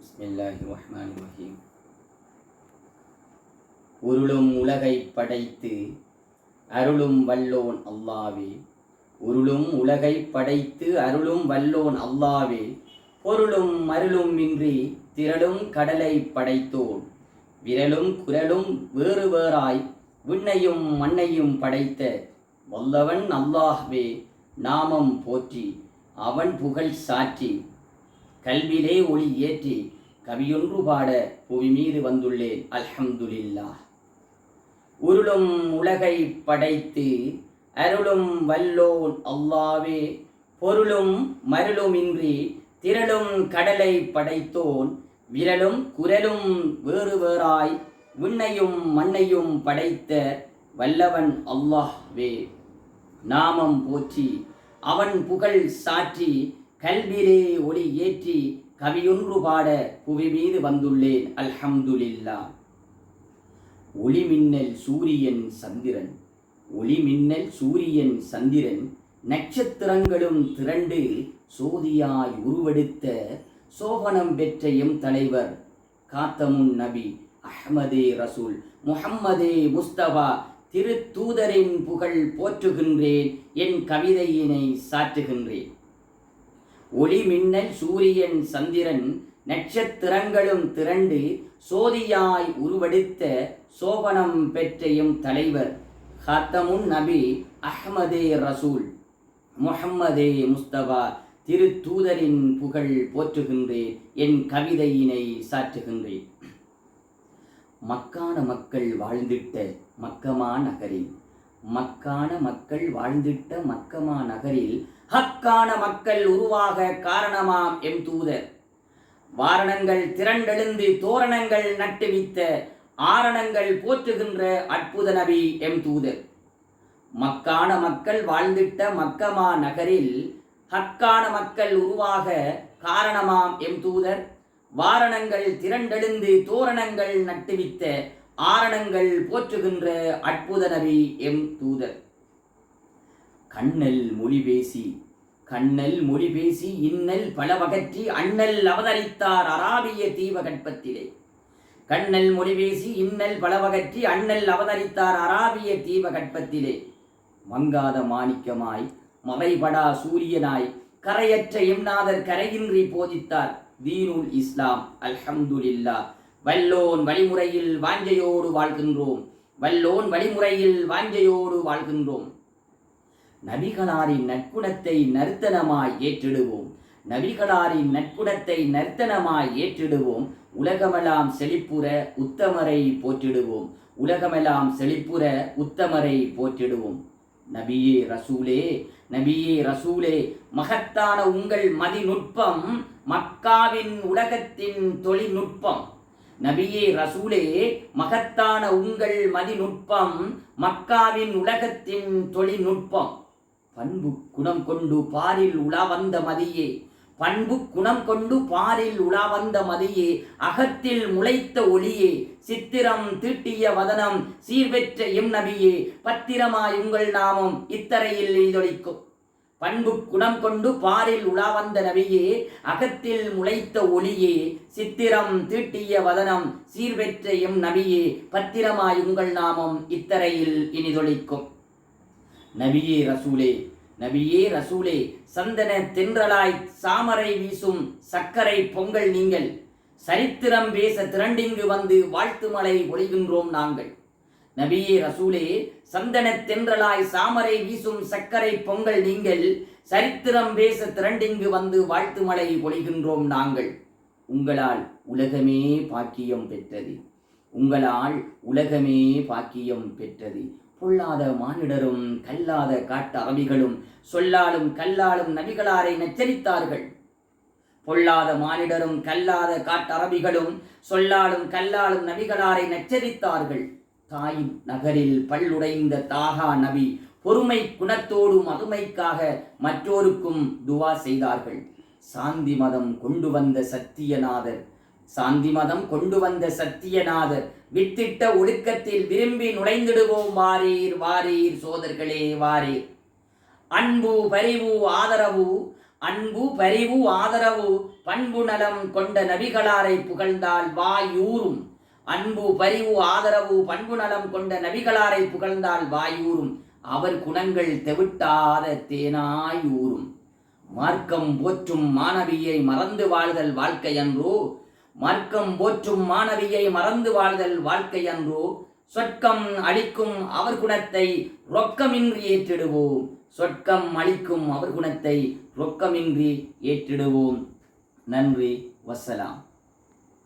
பிஸ்மில்லாஹி ரஹ்மான் ரஹீம் உருளும் உலகை படைத்து அருளும் வல்லோன் அல்லாவே. உருளும் உலகை படைத்து அருளும் வல்லோன் அல்லாவே. பொருளும் அருளும் இன்றி திரளும் கடலை படைத்தோன். விரலும் குரலும் வேறு வேறாய் விண்ணையும் மண்ணையும் படைத்த வல்லவன் அல்லாஹ்வே. நாமம் போற்றி அவன் புகழ் சாற்றி கல்விலே ஒளி ஏற்றி கவியொன்று பாட புவி மீது வந்துள்ளேன். அல்ஹம்துலில்லா உருளும் உலகை படைத்து அருளும் வல்லோன் அல்லாவே பொருளும் மருளுமின்றி திரளும் கடலை படைத்தோன். விரலும் குரலும் வேறு வேறாய் விண்ணையும் மண்ணையும் படைத்த வல்லவன் அல்லாஹ்வே. நாமம் போற்றி அவன் புகழ் சாற்றி கல்விலே ஒளி ஏற்றி கவியொன்று பாட புவி மீது வந்துள்ளேன். அல்ஹம்துலில்லா ஒளிமின்னல் சூரியன் சந்திரன். ஒளிமின்னல் சூரியன் சந்திரன் நட்சத்திரங்களும் திரண்டு சோதியாய் உருவெடுத்த சோபனம் பெற்ற எம் தலைவர் காத்தமுன் நபி அஹ்மதே ரசூல். முஹம்மதே முஸ்தபா திருத்தூதரின் புகழ் போற்றுகின்றேன் என் கவிதையினை சாற்றுகின்றேன். ஒளிமின்னல் சூரியன் சந்திரன் நட்சத்திரங்களும் திரண்டு சோதியாய் உருவெடுத்த சோபனம் பெற்றையும் தலைவர். ஹத்தமுன் நபி அஹ்மதே ரசூல். முஹம்மதே முஸ்தபா திருத்தூதரின் புகழ் போற்றுகின்றேன் என் கவிதையினை சாற்றுகின்றேன் மக்கான மக்கள் வாழ்ந்திட்ட மக்கமா நகரில் மக்கான மக்கள் வாழ்ந்திட்ட மக்கமா நகரில் ஹக்கான மக்கள் உருவாக காரணமாம் எம் தூதர். வாரணங்கள் திரண்டெழுந்து தோரணங்கள் நட்டுவித்த ஆரணங்கள் போற்றுகின்ற அற்புத நபி எம் தூதர். மக்கான மக்கள் வாழ்ந்திட்ட மக்கமா நகரில் ஹக்கான மக்கள் உருவாக காரணமாம் எம் தூதர். வாரணங்கள் திரண்டெழுந்து தோரணங்கள் நட்டுவித்த ஆரணங்கள் போற்றுகின்ற அற்புத நபி எம் தூதர். கண்ணல் மொழி பேசி கண்ணல் மொழி பேசி இன்னல் பலவகற்றி அண்ணல் அவதரித்தார் அராபிய தீபகற்பத்திலே. கண்ணல் மொழி பேசி இன்னல் பலவகற்றி அண்ணல் அவதரித்தார் அராபிய தீபகற்பத்திலே. மங்காத மாணிக்கமாய் மறைபடா சூரியனாய் கரையற்ற எம்நாதர் கரையின்றி போதித்தார் தீனுல் இஸ்லாம். அல்ஹம்துலில்லா. வல்லோன் வழிமுறையில் வாஞ்சையோடு வாழ்கின்றோம். வல்லோன் வழிமுறையில் வாஞ்சையோடு வாழ்கின்றோம். நபிகளாரின் நற்குணத்தை நர்த்தனமாய் ஏற்றிடுவோம். நபிகளாரின் நற்குணத்தை நர்த்தனமாய் ஏற்றிடுவோம். உலகமெல்லாம் செழிப்புற உத்தமரை போற்றிடுவோம். உலகமெல்லாம் செழிப்புற உத்தமரை போற்றிடுவோம். நபியே ரசூலே நபியே ரசூலே மகத்தான உங்கள் மதிநுட்பம் மக்காவின் உலகத்தின் தொழில்நுட்பம். நபியே ரசூலே மகத்தான உங்கள் மதிநுட்பம் மக்காவின் உலகத்தின் தொழில்நுட்பம். பண்பு குணம் கொண்டு பாரில் உலா வந்த மதியே. பண்பு குணம் கொண்டு பாரில் உலா வந்த மதியே. அகத்தில் முளைத்த ஒளியே. சித்திரம் தீட்டிய வதனம் சீர்பெற்ற எம் நபியே. பத்திரமாய் உங்கள் நாமம் இத்தரையில் எய்தொழிக்கும். பண்பு குணம் கொண்டு பாரில் உலா வந்த நபியே. அகத்தில் முளைத்த ஒளியே. சித்திரம் தீட்டிய வதனம் சீர்பெற்ற எம் நபியே. பத்திரமாய் உங்கள் நாமம் இத்தரையில் இனிதொழிக்கும். நபியே ரசூலே நபியே ரசூலே சந்தன தென்றலாய் சாமரை வீசும் சக்கரை பொங்கல் நீங்கள். சரித்திரம் பேச திரண்டிங்கு வந்து வாழ்த்து மலை ஒழிகின்றோம் நாங்கள். நபியே ரசூலே சந்தன தென்றலாய் சாமரை வீசும் சக்கரை பொங்கல் நீங்கள் சரித்திரம் பேச திரண்டிங்கு வந்து வாழ்த்து மலை ஒழிகின்றோம் நாங்கள். உங்களால் உலகமே பாக்கியம் பெற்றது. உங்களால் உலகமே பாக்கியம் பெற்றது. பொல்லாத மானிடரும் கல்லாத காட்டு அவிகளும் சொல்லாலும் கல்லாலும் நபிகளாரை நச்சரித்தார்கள். பொல்லாத மானிடரும் கல்லாத காட்டரபிகளும் சொல்லாலும் கல்லாலும் நபிகளாரை நச்சரித்தார்கள். தாயின் நகரில் பல்லுடைந்த தாகா நபி பொறுமை குணத்தோடும் மதுமைக்காக மற்றோருக்கும் துவா செய்தார்கள். சாந்தி மதம் கொண்டு வந்த சத்தியநாதர் சாந்தி மதம் கொண்டு வந்த சத்தியநாதர் வித்திட்ட ஒழுக்கத்தில் விரும்பி நுழைந்திடுவோம். வாரீர் வாரீர் சோதர்களே வாரீர். அன்பு பரிவு ஆதரவு. அன்பு பரிவு ஆதரவு. பண்பு நலம் கொண்ட நபிகளாரை புகழ்ந்தால் வாயூரும் அன்பு பரிவு ஆதரவு. பண்பு நலம் கொண்ட நபிகளாரை புகழ்ந்தால் வாயூரும் அவர் குணங்கள் தெவிட்டாத தேனாயூரும் மார்க்கம் போற்றும் மாணவியை மறந்து வாழ்தல் வாழ்க்கையன்றோ மார்க்கம் போற்றும் மாணவியை மறந்து வாழ்தல் வாழ்க்கை அன்றோ? சொர்க்கம் அளிக்கும் அவர் குணத்தை ரொக்கமின்றி ஏற்றிடுவோம். சொர்க்கம் அளிக்கும் அவர் குணத்தை ரொக்கமின்றி ஏற்றிடுவோம். நன்றி வசலாம்.